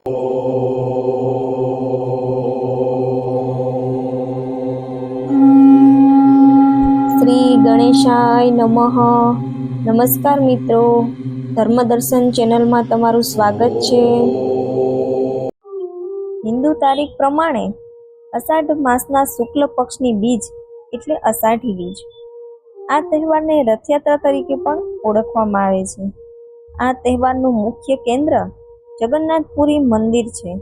શ્રી ગણેશાય નમઃ. નમસ્કાર મિત્રો. ધર્મદર્શન ચેનલમાં તમારું સ્વાગત છે. હિન્દુ તારીખ પ્રમાણે અષાઢ માસના શુક્લ પક્ષની બીજ એટલે અષાઢી બીજ. આ તહેવારને રથયાત્રા તરીકે પણ ઓળખવામાં આવે છે. આ તહેવારનું મુખ્ય કેન્દ્ર જગન્નાથપુરી મંદિર છે.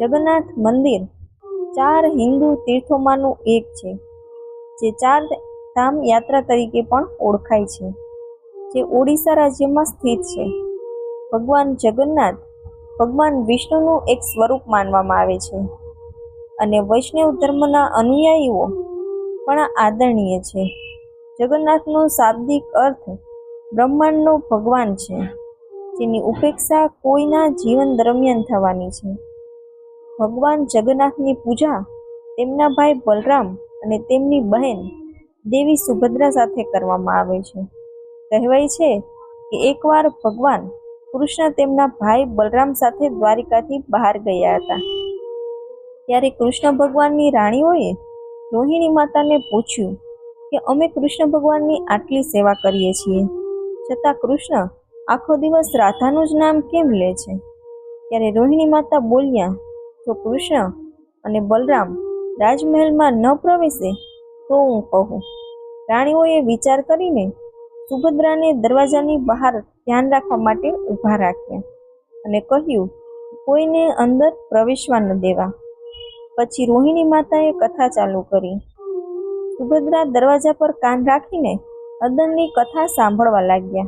જગન્નાથ મંદિર ચાર હિન્દુ તીર્થોમાંનું એક છે, જે ચાર ધામ યાત્રા તરીકે પણ ઓળખાય છે, જે ઓડિશા રાજ્યમાં સ્થિત છે. ભગવાન જગન્નાથ ભગવાન વિષ્ણુનું એક સ્વરૂપ માનવામાં આવે છે અને વૈષ્ણવ ધર્મના અનુયાયીઓ પણ આદરણીય છે. જગન્નાથનો શાબ્દિક અર્થ બ્રહ્માંડનો ભગવાન છે. જેની ઉપેક્ષા કોઈના જીવન દરમિયાન થવાની છે. ભગવાન જગન્નાથની પૂજા, તેમના ભાઈ બલરામ અને તેમની બહેન દેવી સુભદ્રા સાથે કરવામાં આવે છે. કહેવાય છે કે એકવાર ભગવાન કૃષ્ણ તેમના ભાઈ બલરામ સાથે દ્વારિકાથી બહાર ગયા હતા. ત્યારે કૃષ્ણ ભગવાનની રાણીઓએ રોહિણી માતાને પૂછ્યું કે અમે કૃષ્ણ ભગવાનની આટલી સેવા કરીએ છીએ. છતાં કૃષ્ણ આખો દિવસ રાધાનું જ નામ કેમ લે છે? ત્યારે રોહિણી માતા બોલ્યા, જો કૃષ્ણ અને બલરામ રાજમહેલમાં ન પ્રવેશે, તો હું કહું. રાણીઓએ વિચાર કરીને સુભદ્રાને દરવાજાની બહાર ધ્યાન રાખવા માટે ઊભા રાખ્યા અને કહ્યું, કોઈને અંદર પ્રવેશવા ન દેવા. પછી રોહિણી માતાએ કથા ચાલુ કરી. સુભદ્રા દરવાજા પર કાન રાખીને અદનની કથા સાંભળવા લાગ્યા.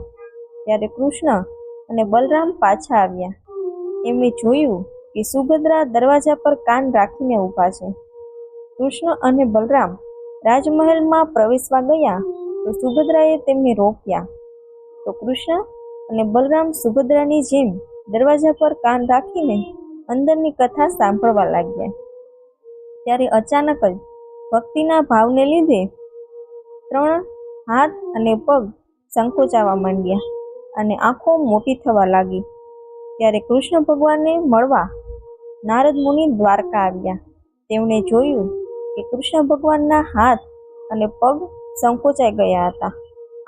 ત્યારે કૃષ્ણ અને બલરામ પાછા આવ્યા. એમણે જોયું કે સુભદ્રા દરવાજા પર કાન રાખીને ઊભા છે. કૃષ્ણ અને બલરામ રાજમહેલમાં પ્રવેશવા ગયા તો સુભદ્રાએ તેમને રોક્યા. તો કૃષ્ણ અને બલરામ સુભદ્રાની જેમ દરવાજા પર કાન રાખીને અંદરની કથા સાંભળવા લાગ્યા. ત્યારે અચાનક જ ભક્તિના ભાવને લીધે ત્રણ હાથ અને પગ સંકોચાવા માંડ્યા. અને આંખો મોટી થવા લાગી. ત્યારે કૃષ્ણ ભગવાનને મળવા નારદ મુનિ દ્વારકા આવ્યા. તેમણે જોયું કે કૃષ્ણ ભગવાનના હાથ અને પગ સંકોચાઈ ગયા હતા.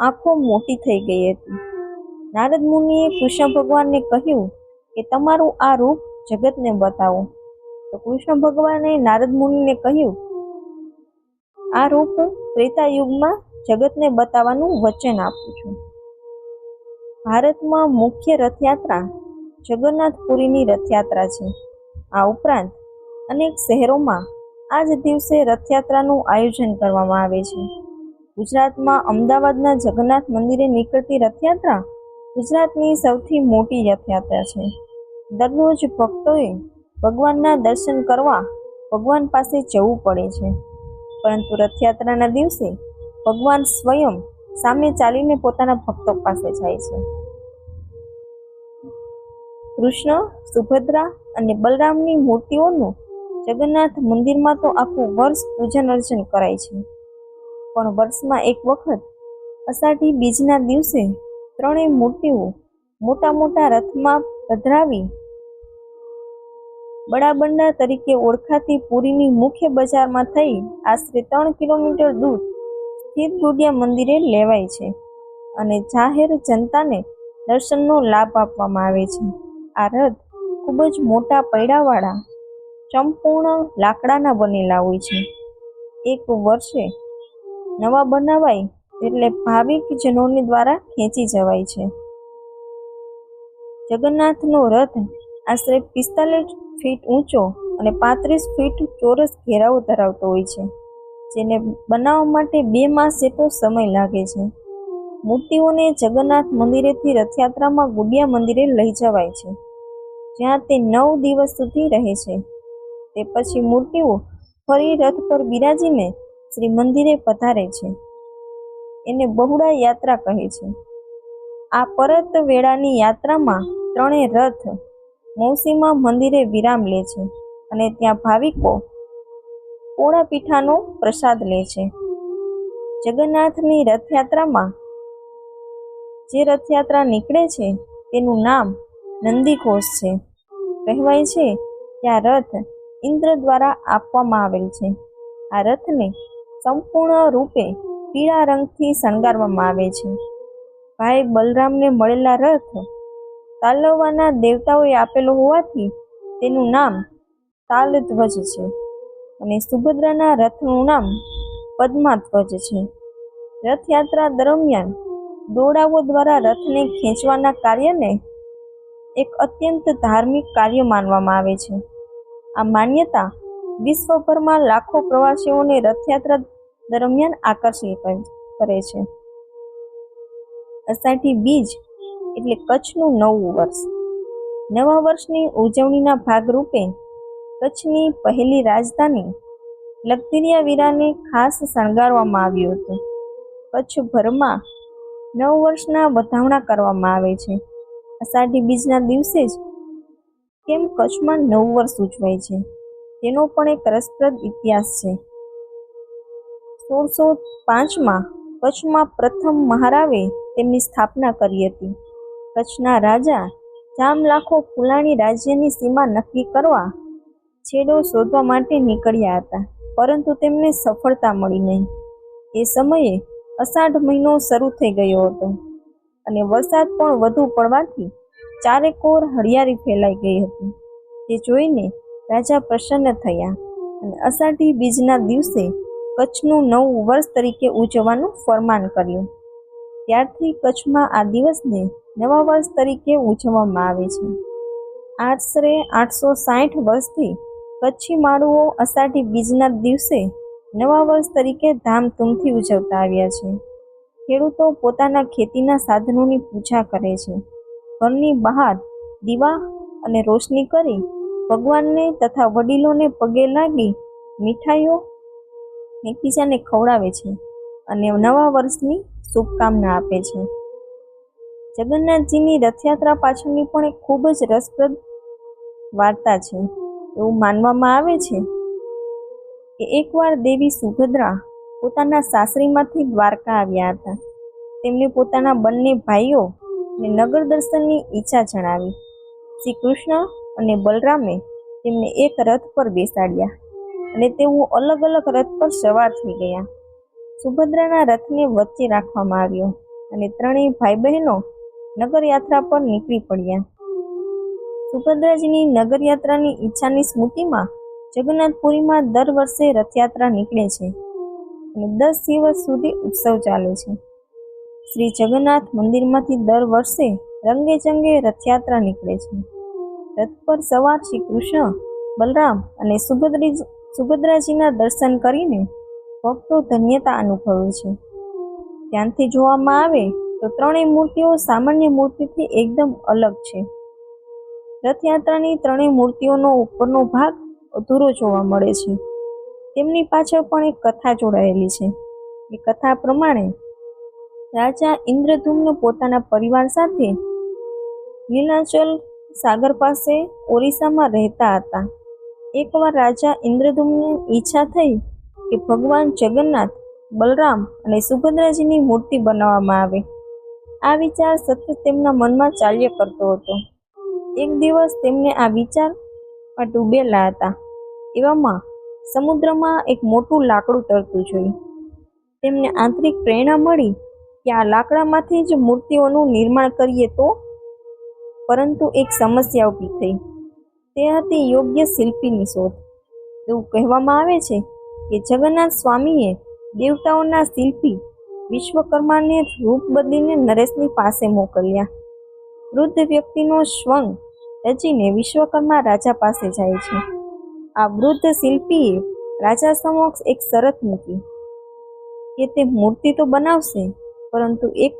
આંખો મોટી થઈ ગઈ હતી. નારદ મુનિએ કૃષ્ણ ભગવાનને કહ્યું કે તમારું આ રૂપ જગતને બતાવો. તો કૃષ્ણ ભગવાને નારદ મુનિને કહ્યું, આ રૂપ ત્રેતા યુગમાં જગતને બતાવવાનું વચન આપું છું. ભારતમાં મુખ્ય રથયાત્રા જગન્નાથપુરીની રથયાત્રા છે. આ ઉપરાંત અનેક શહેરોમાં આ જ દિવસે રથયાત્રાનું આયોજન કરવામાં આવે છે. ગુજરાતમાં અમદાવાદના જગન્નાથ મંદિરે નીકળતી રથયાત્રા ગુજરાતની સૌથી મોટી રથયાત્રા છે. દરરોજ ભક્તોએ ભગવાનના દર્શન કરવા ભગવાન પાસે જવું પડે છે. પરંતુ રથયાત્રાના દિવસે ભગવાન સ્વયં સામે ચાલીને પોતાના ભક્તો પાસે જાય છે. કૃષ્ણ, સુભદ્રા અને બલરામની મૂર્તિઓનું જગન્નાથ મંદિરમાં તો આખું વર્ષ પૂજન અર્ચન કરાય છે. પણ વર્ષમાં એક વખત અષાઢી બીજના દિવસે ત્રણેય મૂર્તિઓ મોટા મોટા રથમાં પધરાવી બડાબંડા તરીકે ઓળખાતી પુરીની મુખ્ય બજારમાં થઈ આશરે ત્રણ કિલોમીટર દૂર સ્થિત મંદિરે લેવાય છે અને જાહેર જનતાને દર્શનનો લાભ આપવામાં આવે છે. આ રથ ખૂબ જ મોટા પૈડાવાળા, સંપૂર્ણ લાકડાના બનેલા હોય છે. એક વર્ષે નવા બનાવાય એટલે ભાવિક જનોની દ્વારા ખેંચી જવાય છે. જગન્નાથનો રથ આશરે પિસ્તાલીસ ફીટ ઊંચો અને પાંત્રીસ ફીટ ચોરસ ઘેરાવો ધરાવતો હોય છે. જેને બનાવવા માટે બે માસ જેટલો સમય લાગે છે. મૂર્તિઓને જગન્નાથ મંદિરેથી રથયાત્રામાં ગુડિયા મંદિરે લઈ જવાય છે. જ્યાં તે નવ દિવસ સુધી રહે છે. તે પછી મૂર્તિઓ ફરી રથ પર બિરાજીને શ્રી મંદિરે પધારે છે. એને બહુડા યાત્રા કહે છે. આ પરત વેળાની યાત્રામાં ત્રણેય રથ મૌસીમાં મંદિરે વિરામ લે છે અને ત્યાં ભાવિકો પોળા પીઠાનો પ્રસાદ લે છે. જગન્નાથની રથયાત્રામાં જે રથયાત્રા નીકળે છે, તેનું નામ નંદીઘોષ છે. કહેવાય છે કે આ રથ ઇન્દ્ર દ્વારા આપવામાં આવેલ છે. આ રથને સંપૂર્ણ રૂપે પીળા રંગથી શણગારવામાં આવે છે. ભાઈ બલરામને મળેલા રથ તાલવવાના દેવતાઓએ આપેલો હોવાથી તેનું નામ તાલધ્વજ છે. અને સુભદ્રાના રથનું નામ પદ્માધ્વજ છે. રથયાત્રા દરમિયાન દોડાઓ દ્વારા રથને ખેંચવાના કાર્યને એક અત્યંત ધાર્મિક કાર્ય માનવામાં આવે છે. આ માન્યતા વિશ્વભરમાં લાખો પ્રવાસીઓને રથયાત્રા દરમિયાન આકર્ષિત કરે છે. અષાઢી બીજ એટલે કચ્છનું નવું વર્ષ. નવા વર્ષની ઉજવણીના ભાગરૂપે કચ્છની પહેલી રાજધાની લખતરિયા વીરાને ખાસ શણગારવામાં આવ્યું હતું. કચ્છભરમાં નવ વર્ષના વધામણા કરવામાં આવે છે. અષાઢી બીજના દિવસે જ કેમ કચ્છમાં નવ વર્ષ ઉજવાય છે? તેનો પણ એક રસપ્રદ ઇતિહાસ છે. સોળસો પાંચમાં કચ્છમાં પ્રથમ મહારાવે તેમની સ્થાપના કરી હતી. કચ્છના રાજા જામ લાખો ફુલાણી રાજ્યની સીમા નક્કી કરવા છેડો શોધવા માટે નીકળ્યા હતા, પરંતુ તેમને સફળતા મળી નહીં. એ સમયે અષાઢ મહિનો શરૂ થઈ ગયો હતો અને વરસાદ પણ વધુ પડવાથી ચારેકોર હરિયાળી ફેલાઈ ગઈ હતી. તે જોઈને રાજા પ્રસન્ન થયા અને અષાઢી બીજના દિવસે કચ્છનું નવું વર્ષ તરીકે ઉજવવાનું ફરમાન કર્યું. ત્યારથી કચ્છમાં આ દિવસને નવા વર્ષ તરીકે ઉજવવામાં આવે છે. આશરે આઠસો સાઠ વર્ષથી કચ્છી માળુઓ અષાઢી બીજના દિવસે નવા વર્ષ તરીકે ધામધૂમથી ઉજવતા આવ્યા છે. ખેડૂતો પોતાના ખેતીના સાધનોની પૂજા કરે છે. ઘરની બહાર દીવા અને રોશની કરી ભગવાનને તથા વડીલોને પગે લાગી મીઠાઈઓ એકબીજાને ખવડાવે છે અને નવા વર્ષની શુભકામના આપે છે. જગન્નાથજીની રથયાત્રા પાછળની પણ એક ખૂબ જ રસપ્રદ વાર્તા છે. એવું માનવામાં આવે છે? કે એકવાર દેવી સુભદ્રા પોતાના સાસરીમાંથી દ્વારકા આવ્યા હતા. તેમને પોતાના બંને ભાઈઓ ને નગર દર્શનની ઈચ્છા જણાવી. શ્રી કૃષ્ણ અને બલરામે તેમને એક રથ પર બેસાડ્યા અને તેઓ અલગ અલગ રથ પર સવાર થઈ ગયા. સુભદ્રાના રથને વચ્ચે રાખવામાં આવ્યો અને ત્રણેય ભાઈ બહેનો નગરયાત્રા પર નીકળી પડ્યા. સુભદ્રાજીની નગરયાત્રાની ઈચ્છાની સ્મૃતિમાં જગન્નાથપુરીમાં દર વર્ષે રથયાત્રા નીકળે છે અને દસ દિવસ સુધી ઉત્સવ ચાલે છે. શ્રી જગન્નાથ મંદિરમાંથી દર વર્ષે રંગે ચંગે રથયાત્રા નીકળે છે. રથ પર સવાર શ્રી કૃષ્ણ, બલરામ અને સુભદ્રી, સુભદ્રાજીના દર્શન કરીને ભક્તો ધન્યતા અનુભવે છે. ધ્યાનથી જોવામાં આવે તો ત્રણેય મૂર્તિઓ સામાન્ય મૂર્તિથી એકદમ અલગ છે. રથયાત્રાની ત્રણેય મૂર્તિઓનો ઉપરનો ભાગ અધૂરો જોવા મળે છે. તેમની પાછળ પણ એક કથા જોડાયેલી છે. એ કથા પ્રમાણે રાજા ઇન્દ્રધૂમ્ન પોતાના પરિવાર સાથે લીલાચલ સાગર પાસે ઓરિસ્સામાં રહેતા હતા. એકવાર રાજા ઇન્દ્રધૂમની ઈચ્છા થઈ કે ભગવાન જગન્નાથ, બલરામ અને સુભદ્રાજીની મૂર્તિ બનાવવામાં આવે. આ વિચાર સતત તેમના મનમાં ચાલ્યા કરતો હતો. એક દિવસ તેમને આ વિચારમાં ડૂબેલા હતા. એવામાં સમુદ્રમાં એક મોટું લાકડું તરતું જોયું. તેમને આંતરિક પ્રેરણા મળી કે આ લાકડામાંથી જ મૂર્તિઓનું નિર્માણ કરીએ તો? પરંતુ એક સમસ્યા ઊભી થઈ. તે હતી યોગ્ય શિલ્પીની શોધ. એવું કહેવામાં આવે છે કે જગન્નાથ સ્વામીએ દેવતાઓના શિલ્પી વિશ્વકર્માને રૂપ બદલીને નરેશની પાસે મોકલ્યા. વૃદ્ધ વ્યક્તિનો સ્વંગ રચીને વિશ્વકર્મા રાજા પાસે જાય છે. આ વૃદ્ધ શિલ્પીએ રાજા સમક્ષ એક શરત મૂકી કે તે મૂર્તિ તો બનાવશે, પરંતુ એક,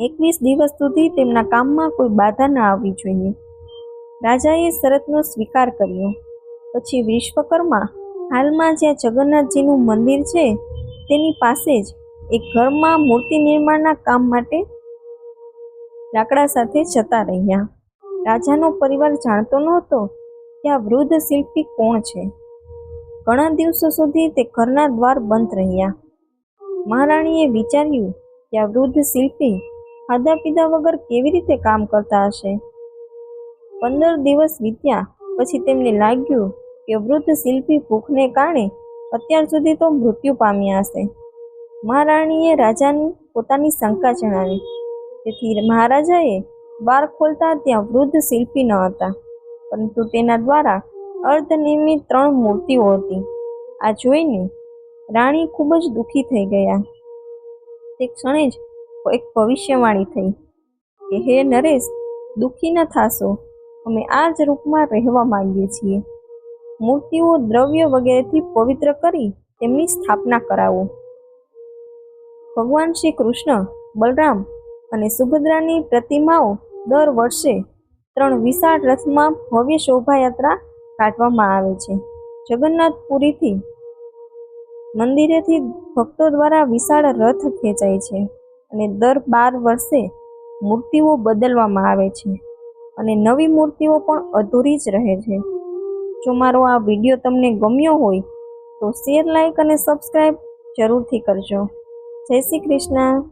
એકવીસ દિવસ સુધી તેમના કામમાં કોઈ બાધા ન આવવી જોઈએ. રાજાએ શરતનો સ્વીકાર કર્યો. પછી વિશ્વકર્મા હાલમાં જ્યાં જગન્નાથજીનું મંદિર છે, તેની પાસે જ એક ઘરમાં મૂર્તિ નિર્માણના કામ માટે લાકડા સાથે જતા રહ્યા. રાજાનો પરિવાર જાણતો નહોતો કે આ વૃદ્ધ શિલ્પી કોણ છે. ઘણા દિવસો સુધી તે ઘરના દ્વાર બંધ રહ્યા. મહારાણીએ વિચાર્યું કે આ વૃદ્ધ શિલ્પી ખાધા પીધા વગર કેવી રીતે કામ કરતા હશે. પંદર દિવસ વીત્યા પછી તેમને લાગ્યું કે વૃદ્ધ શિલ્પી ભૂખને કારણે અત્યાર સુધી તો મૃત્યુ પામ્યા હશે. મહારાણીએ રાજાની પોતાની શંકા જણાવી. તેથી મહારાજાએ બાર ખોલતા ત્યાં વૃદ્ધ શિલ્પી ન હતા, પરંતુ તેના દ્વારા અર્ધનિર્મિત ત્રણ મૂર્તિઓ હતી. આ જોઈને રાણી ખૂબ જ દુઃખી થઈ ગયા. તે ક્ષણે જ એક ભવિષ્યવાણી થઈ કે, હે નરેશ, દુઃખી ન થાશો. અમે આ જ રૂપમાં રહેવા માંગીએ છીએ. મૂર્તિઓ દ્રવ્ય વગેરેથી પવિત્ર કરી તેમની સ્થાપના કરાવો. ભગવાન શ્રી કૃષ્ણ, બલરામ અને સુભદ્રાની પ્રતિમાઓ દર વર્ષે ત્રણ વિશાળ રથમાં ભવ્ય શોભાયાત્રા કાઢવામાં આવે છે. જગન્નાથપુરીથી મંદિરેથી ભક્તો દ્વારા વિશાળ રથ ખેંચાય છે અને દર બાર વર્ષે મૂર્તિઓ બદલવામાં આવે છે અને નવી મૂર્તિઓ પણ અધૂરી જ રહે છે. જો મારો આ વીડિયો તમને ગમ્યો હોય તો શેર લાઇક અને સબસ્ક્રાઈબ જરૂરથી કરજો. જય શ્રી કૃષ્ણ.